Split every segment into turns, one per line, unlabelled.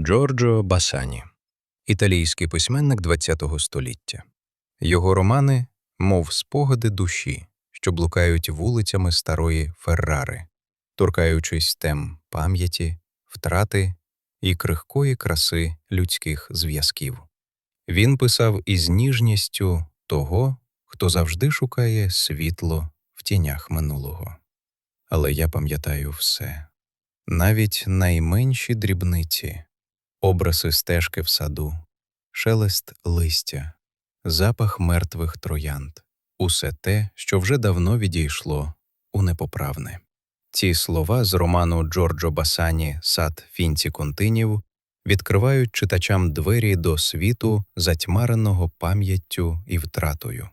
Джорджо Басані, італійський письменник ХХ століття. Його романи, мов спогади душі, що блукають вулицями старої Феррари, торкаючись тем пам'яті, втрати і крихкої краси людських зв'язків. Він писав із ніжністю того, хто завжди шукає світло в тінях минулого. Але я пам'ятаю все, навіть найменші дрібниці, образи стежки в саду, шелест листя, запах мертвих троянд, усе те, що вже давно відійшло у непоправне. Ці слова з роману Джорджо Басані Сад Фінці Континів відкривають читачам двері до світу, затьмареного пам'яттю і втратою.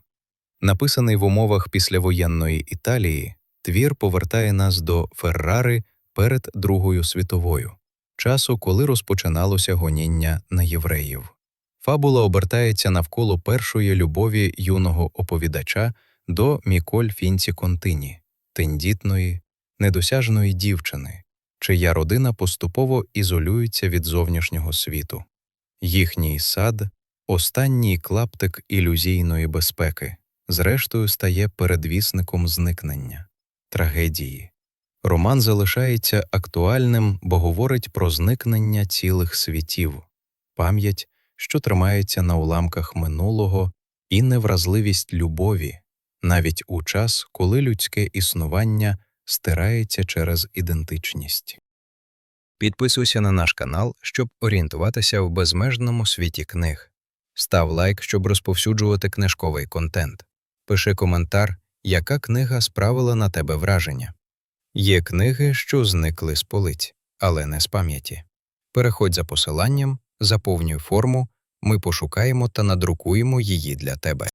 Написаний в умовах післявоєнної Італії, твір повертає нас до Феррари перед Другою світовою, часу, коли розпочиналося гоніння на євреїв. Фабула обертається навколо першої любові юного оповідача до Міколь Фінці Контині, тендітної, недосяжної дівчини, чия родина поступово ізолюється від зовнішнього світу. Їхній сад останній клаптик ілюзійної безпеки, зрештою стає передвісником зникнення, трагедії. Роман залишається актуальним, бо говорить про зникнення цілих світів, пам'ять, що тримається на уламках минулого, і невразливість любові, навіть у час, коли людське існування стирається через ідентичність. Підписуйся на наш канал, щоб орієнтуватися в безмежному світі книг. Став лайк, щоб розповсюджувати книжковий контент. Пиши коментар, яка книга справила на тебе враження. Є книги, що зникли з полиць, але не з пам'яті. Переходь за посиланням, заповнюй форму, ми пошукаємо та надрукуємо її для тебе.